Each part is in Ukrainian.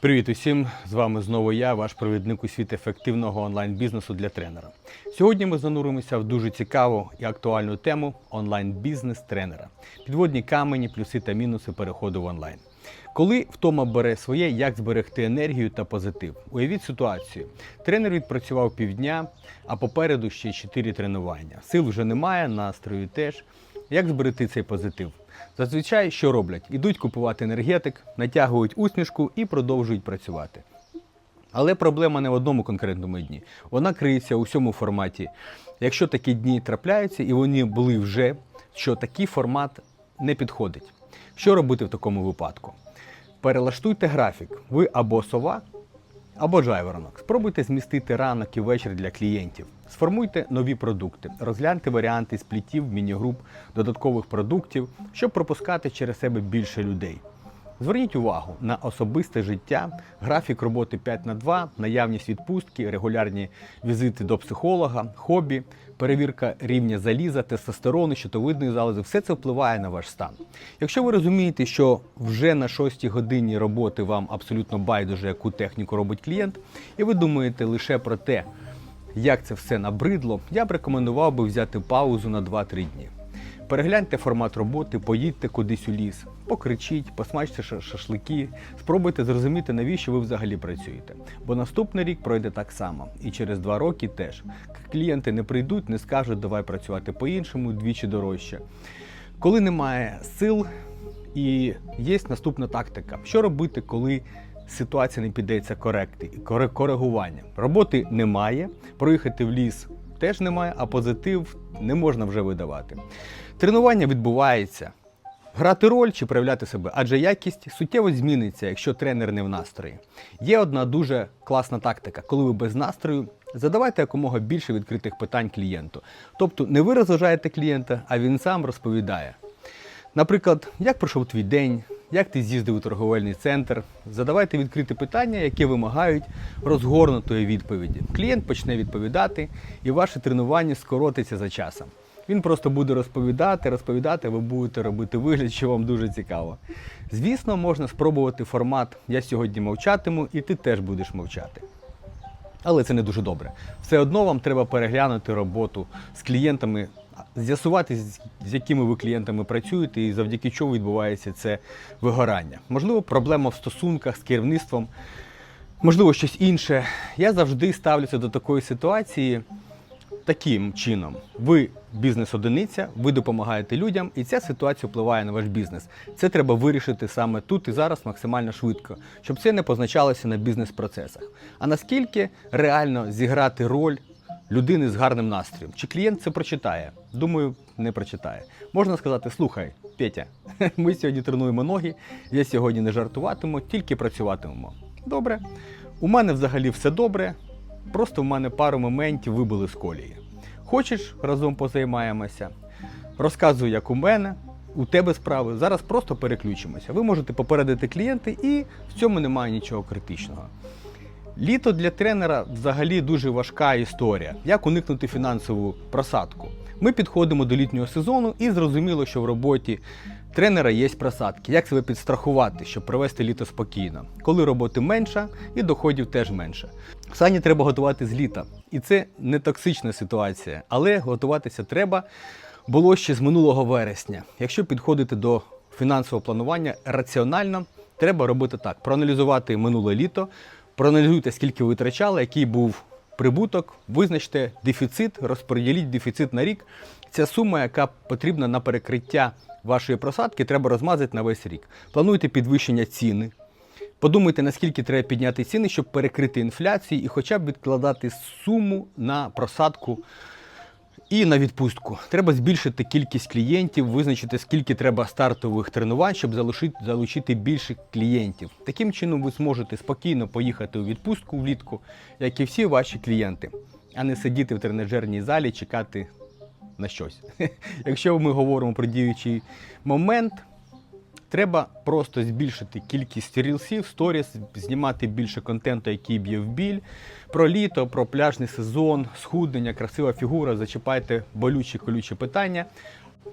Привіт усім! З вами знову я, ваш провідник у світ ефективного онлайн-бізнесу для тренера. Сьогодні ми зануримося в дуже цікаву і актуальну тему онлайн-бізнес тренера. Підводні камені, плюси та мінуси переходу в онлайн. Коли втома бере своє, як зберегти енергію та позитив? Уявіть ситуацію. Тренер відпрацював півдня, а попереду ще 4 тренування. Сил вже немає, настрою теж. Як зберегти цей позитив? Зазвичай що роблять? Ідуть купувати енергетик, натягують усмішку і продовжують працювати. Але проблема не в одному конкретному дні. Вона криється у всьому форматі. Якщо такі дні трапляються, і вони були вже, що такий формат не підходить. Що робити в такому випадку? Перелаштуйте графік. Ви або сова, або джайверонок. Спробуйте змістити ранок і вечір для клієнтів. Сформуйте нові продукти, розгляньте варіанти сплітів, міні-груп, додаткових продуктів, щоб пропускати через себе більше людей. Зверніть увагу на особисте життя, графік роботи 5 на 2, наявність відпустки, регулярні візити до психолога, хобі, перевірка рівня заліза, тестостерону, щитовидної залози. Все це впливає на ваш стан. Якщо ви розумієте, що вже на 6 годині роботи вам абсолютно байдуже, яку техніку робить клієнт, і ви думаєте лише про те, як це все набридло, я б рекомендував би взяти паузу на 2-3 дні. Перегляньте формат роботи, поїдьте кудись у ліс, покричіть, посмачте ша- шашлики, спробуйте зрозуміти, навіщо ви взагалі працюєте. Бо наступний рік пройде так само, і через два роки теж. Клієнти не прийдуть, не скажуть, давай працювати по-іншому, двічі дорожче. Коли немає сил, і є наступна тактика: що робити, коли ситуація не піддається коректи, коре- коригування? Роботи немає, проїхати в ліс теж немає, а позитив не можна вже видавати. Тренування відбувається. Грати роль чи проявляти себе, адже якість суттєво зміниться, якщо тренер не в настрої. Є одна дуже класна тактика, коли ви без настрою задавайте якомога більше відкритих питань клієнту. Тобто не ви розважаєте клієнта, а він сам розповідає. Наприклад, як пройшов твій день, як ти з'їздив у торговельний центр. Задавайте відкриті питання, які вимагають розгорнутої відповіді. Клієнт почне відповідати, і ваше тренування скоротиться за часом. Він просто буде розповідати, розповідати, ви будете робити вигляд, що вам дуже цікаво. Звісно, можна спробувати формат Я сьогодні мовчатиму, і ти теж будеш мовчати. Але це не дуже добре. Все одно вам треба переглянути роботу з клієнтами, з'ясувати, з якими ви клієнтами працюєте і завдяки чому відбувається це вигорання. Можливо, проблема в стосунках з керівництвом, можливо, щось інше. Я завжди ставлюся до такої ситуації таким чином: ви бізнес-одиниця, ви допомагаєте людям, і ця ситуація впливає на ваш бізнес. Це треба вирішити саме тут і зараз максимально швидко, щоб це не позначалося на бізнес-процесах. А наскільки реально зіграти роль людини з гарним настроєм? Чи клієнт це прочитає? Думаю, не прочитає. Можна сказати: слухай, Петя, ми сьогодні тренуємо ноги, я сьогодні не жартуватиму, тільки працюватимемо. Добре. У мене взагалі все добре. Просто в мене пару моментів вибили з колії. Хочеш, разом позаймаємося? Розказую, як у мене, у тебе справи. Зараз просто переключимося. Ви можете попередити клієнти, і в цьому немає нічого критичного. Літо для тренера взагалі дуже важка історія. Як уникнути фінансову просадку? Ми підходимо до літнього сезону і зрозуміло, що в роботі тренера є просадки. Як себе підстрахувати, щоб провести літо спокійно, коли роботи менша і доходів теж менше. Сані треба готувати з літа. І це не токсична ситуація, але готуватися треба було ще з минулого вересня. Якщо підходити до фінансового планування раціонально, треба робити так: проаналізувати минуле літо, проаналізуйте, скільки ви витрачали, який був прибуток, визначте дефіцит, розподіліть дефіцит на рік. Ця сума, яка потрібна на перекриття вашої просадки, треба розмазати на весь рік. Плануйте підвищення ціни. Подумайте, наскільки треба підняти ціни, щоб перекрити інфляцію і хоча б відкладати суму на просадку і на відпустку. Треба збільшити кількість клієнтів, визначити, скільки треба стартових тренувань, щоб залучити, залучити більше клієнтів. Таким чином ви зможете спокійно поїхати у відпустку влітку, як і всі ваші клієнти, а не сидіти в тренажерній залі чекати на щось. Якщо ми говоримо про діючий момент, Треба просто збільшити кількість рілсів, сторіс, знімати більше контенту, який б'є в біль. Про літо, про пляжний сезон, схуднення, красива фігура. Зачіпайте болючі колючі питання.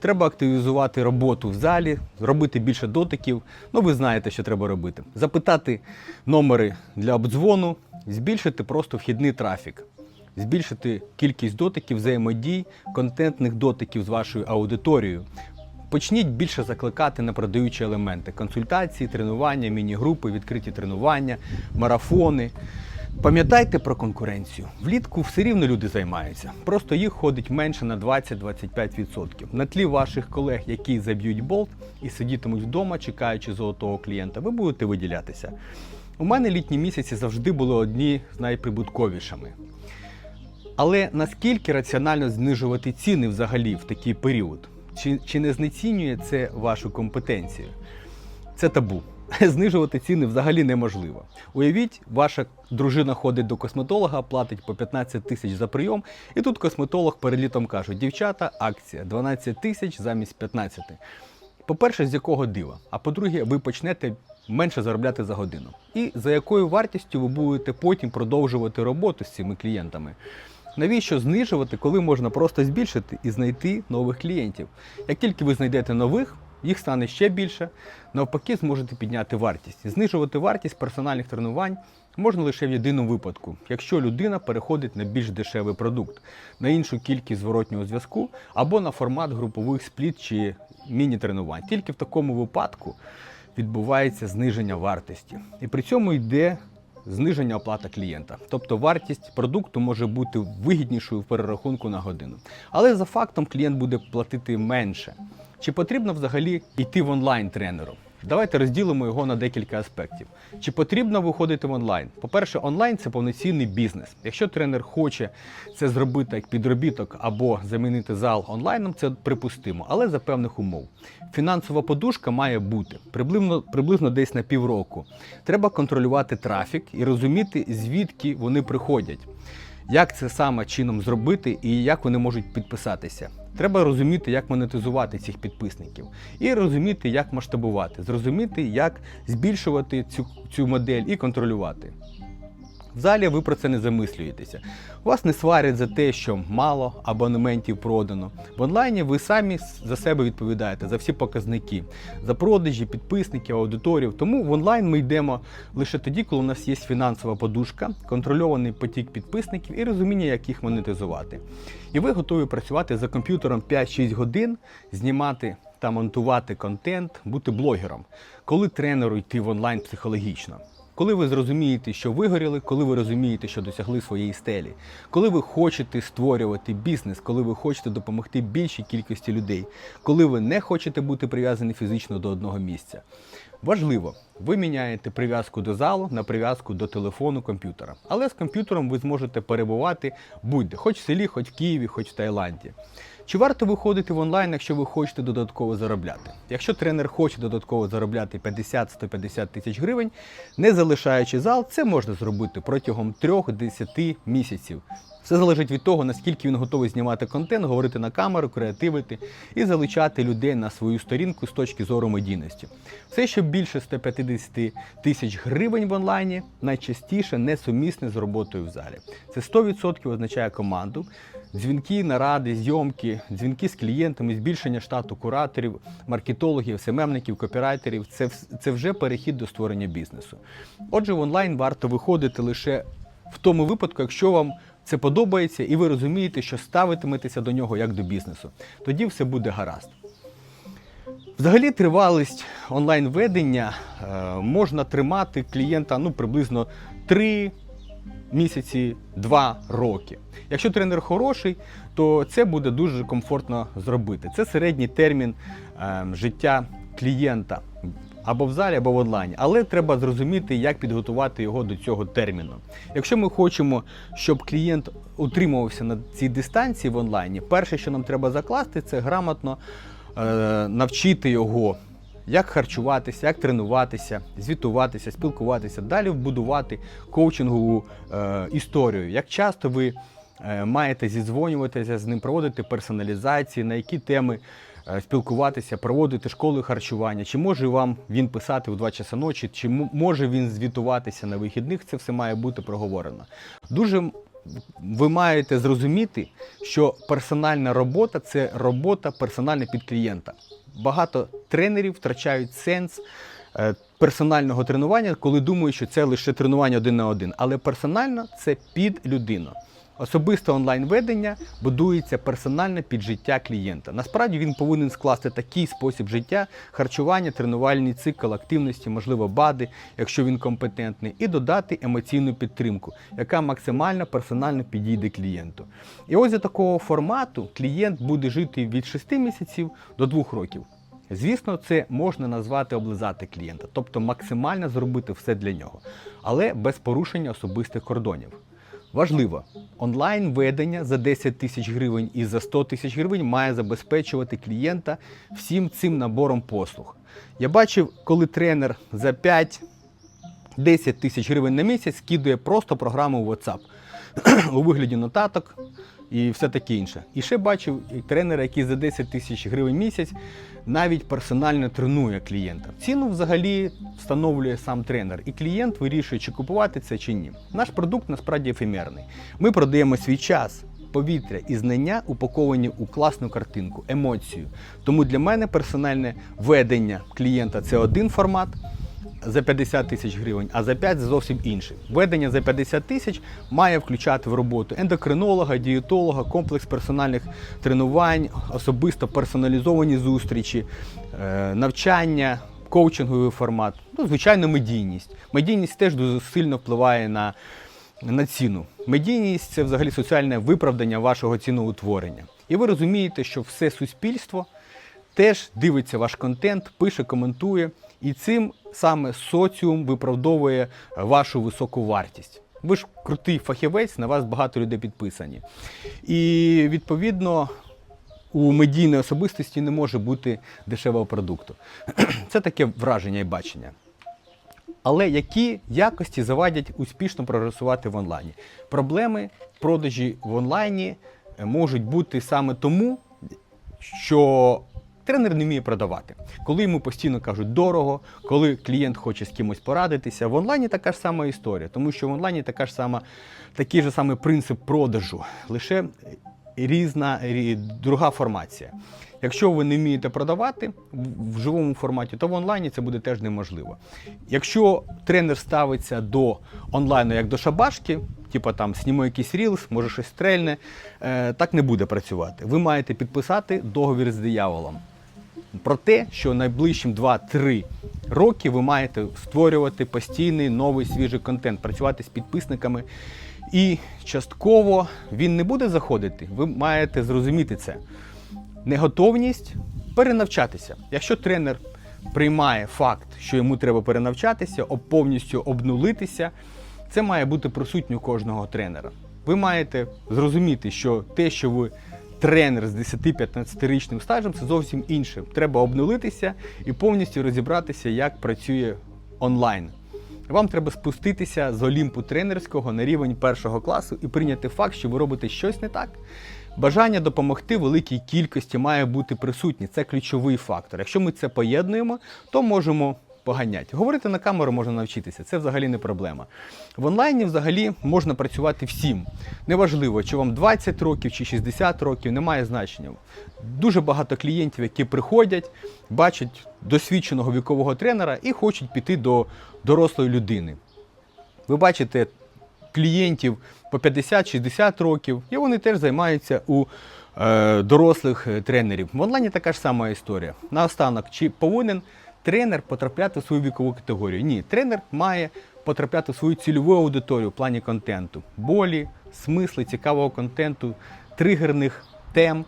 Треба активізувати роботу в залі, робити більше дотиків. Ну, ви знаєте, що треба робити. Запитати номери для обдзвону, збільшити просто вхідний трафік, збільшити кількість дотиків, взаємодій, контентних дотиків з вашою аудиторією. Почніть більше закликати на продаючі елементи: консультації, тренування, міні-групи, відкриті тренування, марафони. Пам'ятайте про конкуренцію. Влітку все рівно люди займаються. Просто їх ходить менше на 20-25%. На тлі ваших колег, які заб'ють болт і сидітимуть вдома, чекаючи золотого клієнта, ви будете виділятися. У мене літні місяці завжди були одні з найприбутковішими. Але наскільки раціонально знижувати ціни взагалі в такий період? Чи, чи не знецінює це вашу компетенцію? Це табу. Знижувати ціни взагалі неможливо. Уявіть, ваша дружина ходить до косметолога, платить по 15 тисяч за прийом, і тут косметолог перед літом каже: дівчата, акція 12 тисяч замість 15. По-перше, з якого дива? А по-друге, ви почнете менше заробляти за годину. І за якою вартістю ви будете потім продовжувати роботу з цими клієнтами? Навіщо знижувати, коли можна просто збільшити і знайти нових клієнтів? Як тільки ви знайдете нових, їх стане ще більше, навпаки, зможете підняти вартість. Знижувати вартість персональних тренувань можна лише в єдиному випадку, якщо людина переходить на більш дешевий продукт, на іншу кількість зворотнього зв'язку або на формат групових спліт чи міні-тренувань. Тільки в такому випадку відбувається зниження вартості. І при цьому йде зниження оплата клієнта. Тобто вартість продукту може бути вигіднішою в перерахунку на годину. Але за фактом клієнт буде платити менше. Чи потрібно взагалі йти в онлайн тренеру? Давайте розділимо його на декілька аспектів. Чи потрібно виходити в онлайн? По-перше, онлайн це повноцінний бізнес. Якщо тренер хоче це зробити як підробіток або замінити зал онлайном, це припустимо, але за певних умов. Фінансова подушка має бути приблизно, приблизно десь на півроку. Треба контролювати трафік і розуміти, звідки вони приходять. Як це саме чином зробити і як вони можуть підписатися? Треба розуміти, як монетизувати цих підписників, і розуміти, як масштабувати, зрозуміти, як збільшувати цю, цю модель і контролювати. В залі ви про це не замислюєтеся. Вас не сварять за те, що мало абонементів продано. В онлайні ви самі за себе відповідаєте за всі показники, за продажі, підписників, аудиторів. Тому в онлайн ми йдемо лише тоді, коли у нас є фінансова подушка, контрольований потік підписників і розуміння, як їх монетизувати. І ви готові працювати за комп'ютером 5-6 годин, знімати та монтувати контент, бути блогером, коли тренеру йти в онлайн психологічно. Коли ви зрозумієте, що вигоріли, коли ви розумієте, що досягли своєї стелі, коли ви хочете створювати бізнес, коли ви хочете допомогти більшій кількості людей, коли ви не хочете бути прив'язані фізично до одного місця. Важливо, ви міняєте прив'язку до залу на прив'язку до телефону комп'ютера. Але з комп'ютером ви зможете перебувати будь-де, хоч в селі, хоч в Києві, хоч в Таїланді. Чи варто виходити в онлайн, якщо ви хочете додатково заробляти? Якщо тренер хоче додатково заробляти 50-150 тисяч гривень, не залишаючи зал, це можна зробити протягом 3-10 місяців. Все залежить від того, наскільки він готовий знімати контент, говорити на камеру, креативити і залучати людей на свою сторінку з точки зору медійності. Все, що більше 150 тисяч гривень в онлайні, найчастіше несумісне з роботою в залі. Це 100% означає команду. Дзвінки, наради, зйомки, дзвінки з клієнтами, збільшення штату кураторів, маркетологів, СММників, копірайтерів це, це вже перехід до створення бізнесу. Отже, в онлайн варто виходити лише в тому випадку, якщо вам це подобається і ви розумієте, що ставитиметеся до нього як до бізнесу. Тоді все буде гаразд. Взагалі тривалість онлайн-ведення е, можна тримати клієнта ну, приблизно 3 місяці, 2 роки. Якщо тренер хороший, то це буде дуже комфортно зробити. Це середній термін е, життя клієнта або в залі, або в онлайні. Але треба зрозуміти, як підготувати його до цього терміну. Якщо ми хочемо, щоб клієнт утримувався на цій дистанції в онлайні, перше, що нам треба закласти, це грамотно е, навчити його. Як харчуватися, як тренуватися, звітуватися, спілкуватися, далі вбудувати коучингову е, історію. Як часто ви е, маєте зідзвонюватися з ним, проводити персоналізації, на які теми е, спілкуватися, проводити школи харчування, чи може вам він писати в 2 часа ночі, чи може він звітуватися на вихідних, це все має бути проговорено. Дуже ви маєте зрозуміти, що персональна робота це робота персональна під клієнта. Багато тренерів втрачають сенс е, персонального тренування, коли думають, що це лише тренування один на один. Але персонально це під людину. Особисте онлайн-ведення будується персонально під життя клієнта. Насправді він повинен скласти такий спосіб життя, харчування, тренувальний цикл, активності, можливо, бади, якщо він компетентний, і додати емоційну підтримку, яка максимально персонально підійде клієнту. І ось за такого формату клієнт буде жити від 6 місяців до 2 років. Звісно, це можна назвати облизати клієнта, тобто максимально зробити все для нього, але без порушення особистих кордонів. Важливо, онлайн-ведення за 10 тисяч гривень і за 100 тисяч гривень має забезпечувати клієнта всім цим набором послуг. Я бачив, коли тренер за 5 10 тисяч гривень на місяць скидує просто програму WhatsApp у вигляді нотаток і все таке інше. І ще бачив тренера, який за 10 тисяч гривень місяць навіть персонально тренує клієнта. Ціну взагалі встановлює сам тренер, і клієнт вирішує, чи купувати це чи ні. Наш продукт насправді ефемерний. Ми продаємо свій час. Повітря і знання упаковані у класну картинку, емоцію. Тому для мене персональне ведення клієнта це один формат за 50 тисяч гривень, а за 5 зовсім інший. Ведення за 50 тисяч має включати в роботу ендокринолога, дієтолога, комплекс персональних тренувань, особисто персоналізовані зустрічі, е, навчання, коучинговий формат, ну, звичайно, медійність. Медійність теж дуже сильно впливає на, на ціну. Медійність це взагалі соціальне виправдання вашого ціноутворення. І ви розумієте, що все суспільство теж дивиться ваш контент, пише, коментує, і цим саме соціум виправдовує вашу високу вартість. Ви ж крутий фахівець, на вас багато людей підписані. І відповідно у медійної особистості не може бути дешевого продукту. Це таке враження і бачення. Але які якості завадять успішно прогресувати в онлайні? Проблеми продажі в онлайні е, можуть бути саме тому, що тренер не вміє продавати. Коли йому постійно кажуть дорого, коли клієнт хоче з кимось порадитися, в онлайні така ж сама історія, тому що в онлайні така ж сама, такий же самий принцип продажу, лише різна друга формація. Якщо ви не вмієте продавати в- живому форматі, то в онлайні це буде теж неможливо. Якщо тренер ставиться до онлайну як до шабашки, типу там снімо якийсь рілс, може щось стрельне, е, так не буде працювати. Ви маєте підписати договір з дияволом про те, що найближчим 2-3 роки ви маєте створювати постійний новий свіжий контент, працювати з підписниками. І частково він не буде заходити. Ви маєте зрозуміти це. Неготовність перенавчатися. Якщо тренер приймає факт, що йому треба перенавчатися, повністю обнулитися, це має бути присутнє у кожного тренера. Ви маєте зрозуміти, що те, що ви тренер з 10-15-річним стажем, це зовсім інше. Треба обнулитися і повністю розібратися, як працює онлайн. Вам треба спуститися з Олімпу тренерського на рівень першого класу і прийняти факт, що ви робите щось не так. Бажання допомогти великій кількості має бути присутнє. Це ключовий фактор. Якщо ми це поєднуємо, то можемо поганяти. Говорити на камеру можна навчитися, це взагалі не проблема. В онлайні взагалі можна працювати всім. Неважливо, чи вам 20 років, чи 60 років, немає значення. Дуже багато клієнтів, які приходять, бачать досвідченого вікового тренера і хочуть піти до дорослої людини. Ви бачите клієнтів по 50-60 років, і вони теж займаються у е, дорослих е, тренерів. В онлайні така ж сама історія. Наостанок, чи повинен тренер потрапляти в свою вікову категорію? Ні, тренер має потрапляти в свою цільову аудиторію в плані контенту, болі, смисли, цікавого контенту, тригерних тем.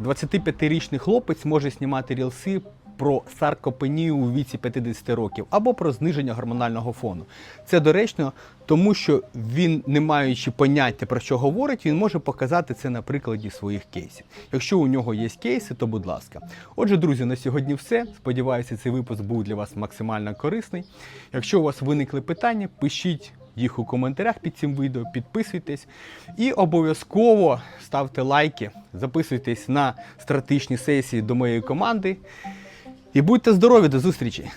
25-річний хлопець може знімати рілси про саркопенію у віці 50 років або про зниження гормонального фону. Це доречно, тому що він, не маючи поняття про що говорить, він може показати це на прикладі своїх кейсів. Якщо у нього є кейси, то будь ласка. Отже, друзі, на сьогодні все. Сподіваюся, цей випуск був для вас максимально корисний. Якщо у вас виникли питання, пишіть їх у коментарях під цим відео, підписуйтесь і обов'язково ставте лайки, записуйтесь на стратегічні сесії до моєї команди. І будьте здорові, до зустрічі!